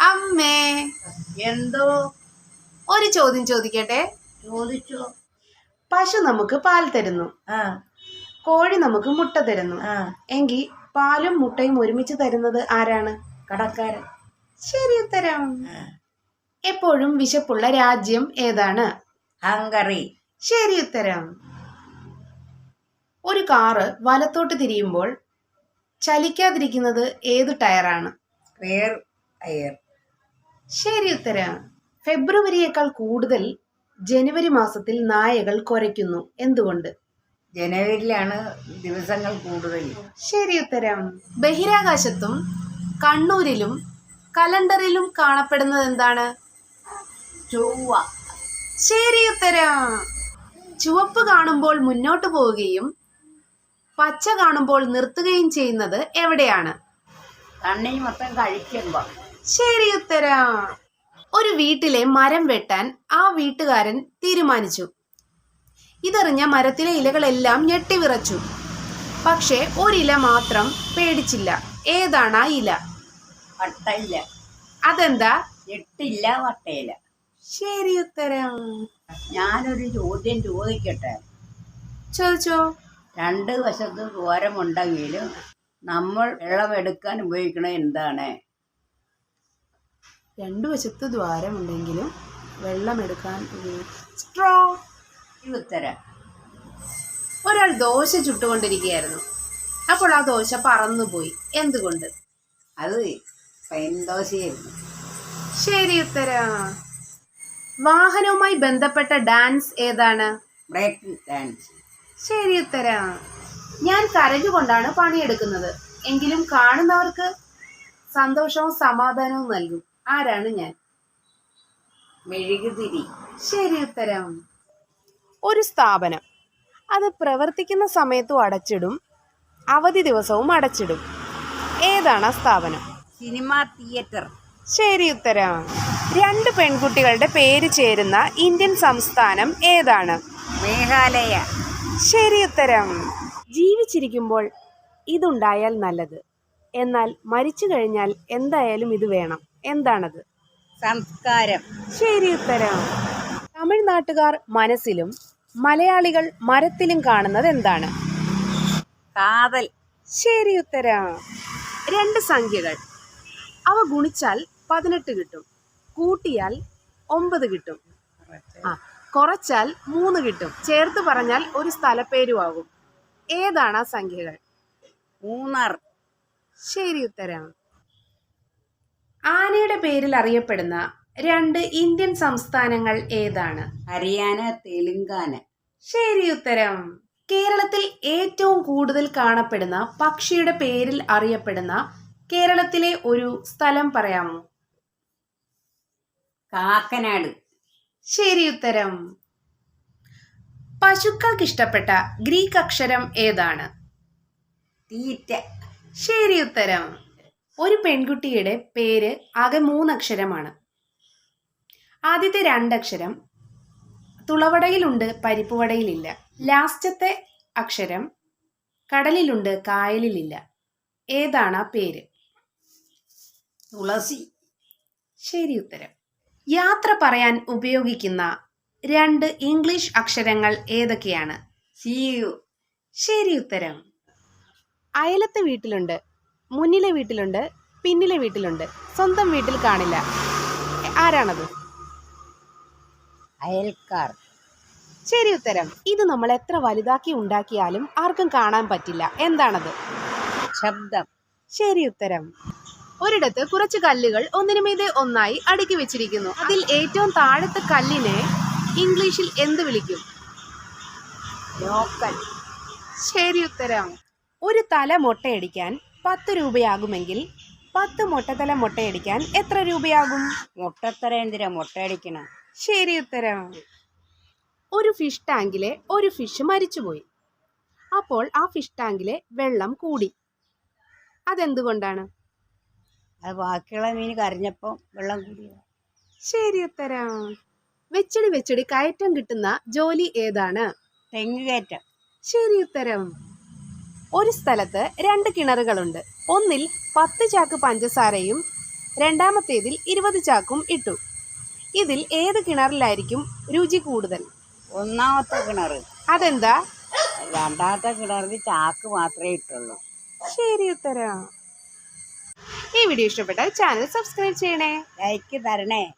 അമ്മേ. എന്തോ? ഒരു ചോദ്യം ചോദിക്കട്ടെ? ചോദിച്ചോ. പശു നമുക്ക് പാൽ തരുന്നു. കോഴി നമുക്ക് മുട്ട തരുന്നു. എങ്കിൽ പാലും മുട്ടയും ഒരുമിച്ച് തരുന്നത് ആരാണ്? കടക്കാരൻ. ശരി ഉത്തരം. എപ്പോഴും വിശപ്പുള്ള രാജ്യം ഏതാണ്? ഹംഗറി. ശരി ഉത്തരം. ഒരു കാറ് വലത്തോട്ട് തിരിയുമ്പോൾ ചലിക്കാതിരിക്കുന്നത് ഏത് ടയറാണ്? റിയർ അയർ ശരി ഉത്തരം. ഫെബ്രുവരിയേക്കാൾ കൂടുതൽ ജനുവരി മാസത്തിൽ നായകൾ കുരയ്ക്കുന്നു എന്തുകൊണ്ട്? ജനുവരിയിലാണ് ദിവസങ്ങൾ കൂടുതൽ. ശരി ഉത്തരം. ബഹിരാകാശത്തും കണ്ണൂരിലും കലണ്ടറിലും കാണപ്പെടുന്നത് എന്താണ്? ചൊവ്വ. ശരി ഉത്തരം. ചുവപ്പ് കാണുമ്പോൾ മുന്നോട്ട് പോവുകയും പച്ച കാണുമ്പോൾ നിർത്തുകയും ചെയ്യുന്നത് എവിടെയാണ്? കണ്ണി മൊത്തം കഴിക്കുമ്പോ. ശരി ഉത്തരം. ഒരു വീട്ടിലെ മരം വെട്ടാൻ ആ വീട്ടുകാരൻ തീരുമാനിച്ചു. ഇതറിഞ്ഞ മരത്തിലെ ഇലകളെല്ലാം ഞെട്ടിവിറച്ചു. പക്ഷേ ഒരില മാത്രം പേടിച്ചില്ല. ഏതാണ് ആ ഇല? വട്ടയില്ല അതെന്താ? ഞെട്ടില്ല വട്ടയില. ശരി ഉത്തരം. ഞാനൊരു ചോദ്യം ചോദിക്കട്ടെ? ചോദിച്ചോ. രണ്ട് വശത്ത് ഘോരമുണ്ടെങ്കിലും നമ്മൾ വെള്ളമെടുക്കാൻ ഉപയോഗിക്കണത് എന്താണ്? രണ്ടു വശത്ത് ദ്വാരമുണ്ടെങ്കിലും വെള്ളമെടുക്കാൻ സ്ട്രോ ഉത്തരം. ഒരാൾ ദോശ ചുട്ടുകൊണ്ടിരിക്കുകയായിരുന്നു. അപ്പോൾ ആ ദോശ പറന്നുപോയി. എന്തുകൊണ്ട്? അത് പെൻദോശയായിരുന്നു ശരി ഉത്തരം. വാഹനവുമായി ബന്ധപ്പെട്ട ഡാൻസ് ഏതാണ്? Break dance. ശരി ഉത്തരം. ഞാൻ കരഞ്ഞുകൊണ്ടാണ് പണിയെടുക്കുന്നത്. എങ്കിലും കാണുന്നവർക്ക് സന്തോഷവും സമാധാനവും നൽകും. ആരാണ് ഞാൻ? മെഴുകുതിരി. ശരി ഉത്തരം. ഒരു സ്ഥാപനം. അത് പ്രവർത്തിക്കുന്ന സമയത്തും അടച്ചിടും അവധി ദിവസവും അടച്ചിടും. ഏതാണ് ആ സ്ഥാപനം? Cinema theatre. ശരി ഉത്തരം. രണ്ട് പെൺകുട്ടികളുടെ പേര് ചേരുന്ന ഇന്ത്യൻ സംസ്ഥാനം ഏതാണ്? മേഘാലയ. ശരി ഉത്തരം. ജീവിച്ചിരിക്കുമ്പോൾ ഇതുണ്ടായാൽ നല്ലത്. എന്നാൽ മരിച്ചു കഴിഞ്ഞാൽ എന്തായാലും ഇത് വേണം. എന്താണത്? സംസ്കാരം. ശരി ഉത്തരം. തമിഴ്നാട്ടുകാർ മനസ്സിലും മലയാളികൾ മരത്തിലും കാണുന്നത് എന്താണ്? കാതൽ. ശരി ഉത്തരം. രണ്ട് സംഖ്യകൾ. അവ ഗുണിച്ചാൽ പതിനെട്ട് കിട്ടും. കൂട്ടിയാൽ ഒമ്പത് കിട്ടും. ആ കുറച്ചാൽ മൂന്ന് കിട്ടും. ചേർത്ത് പറഞ്ഞാൽ ഒരു സ്ഥലപ്പേരുമാകും ഏതാണ് ആ സംഖ്യകൾ? മൂന്നാർ. ശരി ഉത്തരം. ആനയുടെ പേരിൽ അറിയപ്പെടുന്ന രണ്ട് ഇന്ത്യൻ സംസ്ഥാനങ്ങൾ ഏതാണ്? ഹരിയാന തെലുങ്കാന. ശരി ഉത്തരം. കേരളത്തിൽ ഏറ്റവും കൂടുതൽ കാണപ്പെടുന്ന പക്ഷിയുടെ പേരിൽ അറിയപ്പെടുന്ന കേരളത്തിലെ ഒരു സ്ഥലം പറയാമോ? കാക്കനാട്. ശരി ഉത്തരം. പശുക്കൾക്ക് ഇഷ്ടപ്പെട്ട ഗ്രീക്ക് അക്ഷരം ഏതാണ്? തീറ്റ. ശരി ഉത്തരം. ഒരു പെൺകുട്ടിയുടെ പേര് ആകെ മൂന്നക്ഷരമാണ്. ആദ്യത്തെ രണ്ടക്ഷരം തുളവടയിലുണ്ട് പരിപ്പുവടയിലില്ല. ലാസ്റ്റത്തെ അക്ഷരം കടലിലുണ്ട് കായലിലില്ല. ഏതാണ് ആ പേര്? തുളസി. ശരി ഉത്തരം. യാത്ര പറയാൻ ഉപയോഗിക്കുന്ന രണ്ട് ഇംഗ്ലീഷ് അക്ഷരങ്ങൾ ഏതൊക്കെയാണ്? സിയു ശരി ഉത്തരം. അയലത്തെ വീട്ടിലുണ്ട് മുന്നിലെ വീട്ടിലുണ്ട് പിന്നിലെ വീട്ടിലുണ്ട്. സ്വന്തം വീട്ടിൽ കാണില്ല. ആരാണത്? അയൽക്കാർ. ശരി ഉത്തരം. ഇത് നമ്മൾ എത്ര വലുതാക്കി ഉണ്ടാക്കിയാലും ആർക്കും കാണാൻ പറ്റില്ല. എന്താണത്? ശബ്ദം. ശരി ഉത്തരം. ഒരിടത്ത് കുറച്ച് കല്ലുകൾ ഒന്നിനുമീതെ ഒന്നായി അടുക്കി വെച്ചിരിക്കുന്നു. അതിൽ ഏറ്റവും താഴത്തെ കല്ലിനെ ഇംഗ്ലീഷിൽ എന്ത് വിളിക്കും? ശരി ഉത്തരം. ഒരു തല മുട്ടയടിക്കാൻ പത്ത് രൂപയാകുമെങ്കിൽ പത്ത് മുട്ടത്തല മുട്ടയടിക്കാൻ എത്ര രൂപയാകും? മുട്ടത്തല എന്തിനാ മുട്ടയടിക്കണം? ശരി ഉത്തരം. ഒരു ഫിഷ് ടാങ്കിലെ ഒരു ഫിഷ് മരിച്ചുപോയി. അപ്പോൾ ആ ഫിഷ് ടാങ്കിലെ വെള്ളം കൂടി. അതെന്തുകൊണ്ടാണ്? അത് ബാക്കിയുള്ള മീൻ കരഞ്ഞപ്പോൾ വെള്ളം കൂടി ശരി ഉത്തരം. വെച്ചടി വെച്ചടി കയറ്റം കിട്ടുന്ന ജോലി ഏതാണ്? തെങ്ങ് കയറ്റം. ശരി ഉത്തരം. ഒരു സ്ഥലത്ത് രണ്ട് കിണറുകളുണ്ട്. ഒന്നിൽ പത്ത് ചാക്ക് പഞ്ചസാരയും രണ്ടാമത്തേതിൽ ഇരുപത് ചാക്കും ഇട്ടു. ഇതിൽ ഏത് കിണറിലായിരിക്കും രുചി കൂടുതൽ? ഒന്നാമത്തെ കിണർ അതെന്താ? രണ്ടാമത്തെ കിണറിൽ ചാക്ക് മാത്രമേ ഇട്ടുള്ളൂ. ശരി ഉത്തരം. ഈ വീഡിയോ ഇഷ്ടപ്പെട്ടാൽ ചാനൽ സബ്സ്ക്രൈബ് ചെയ്യണേ. ലൈക്ക് തരണേ.